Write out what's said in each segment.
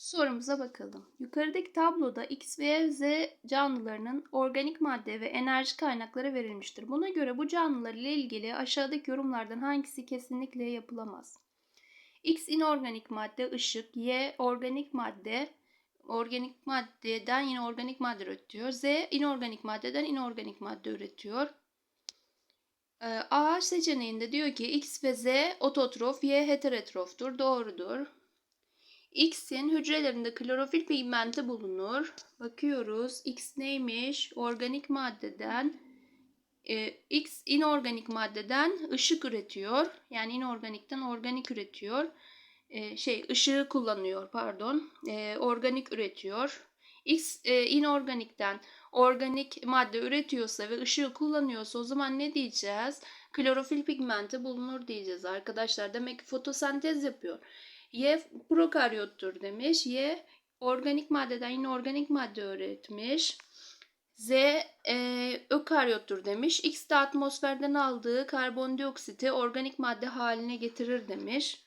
Sorumuza bakalım. Yukarıdaki tabloda X ve Z canlılarının organik madde ve enerji kaynakları verilmiştir. Buna göre bu canlılar ile ilgili aşağıdaki yorumlardan hangisi kesinlikle yapılamaz? X inorganik madde ışık, Y organik madde organik maddeden yine organik madde üretiyor. Z inorganik maddeden inorganik madde üretiyor. Ee, A seçeneğinde diyor ki X ve Z ototrof, Y heterotroftur. Doğrudur. X'in hücrelerinde klorofil pigmenti bulunur. Bakıyoruz. X neymiş? Organik maddeden e, X inorganik maddeden ışık üretiyor. Yani inorganikten organik üretiyor. E, şey ışığı kullanıyor pardon. E, organik üretiyor. X e, inorganikten organik madde üretiyorsa ve ışığı kullanıyorsa o zaman ne diyeceğiz? Klorofil pigmenti bulunur diyeceğiz arkadaşlar. Demek ki fotosentez yapıyor. Y prokaryottur demiş. Y organik maddeden yine organik madde üretmiş. Z e, ökaryottur demiş. X de atmosferden aldığı karbondioksiti organik madde haline getirir demiş.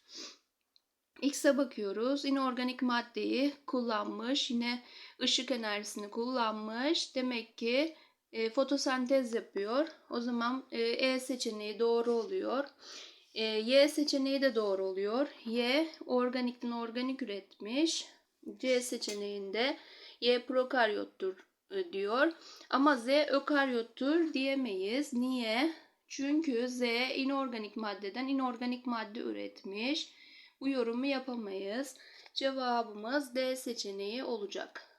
X'e bakıyoruz. İnorganik maddeyi kullanmış. Yine ışık enerjisini kullanmış. Demek ki e, fotosentez yapıyor. O zaman e, E seçeneği doğru oluyor. E, y seçeneği de doğru oluyor. Y organikten organik üretmiş. C seçeneğinde Y prokaryottur e, diyor. Ama Z ökaryottur diyemeyiz. Niye? Çünkü Z inorganik maddeden inorganik madde üretmiş. Bu yorumu yapamayız. Cevabımız D seçeneği olacak.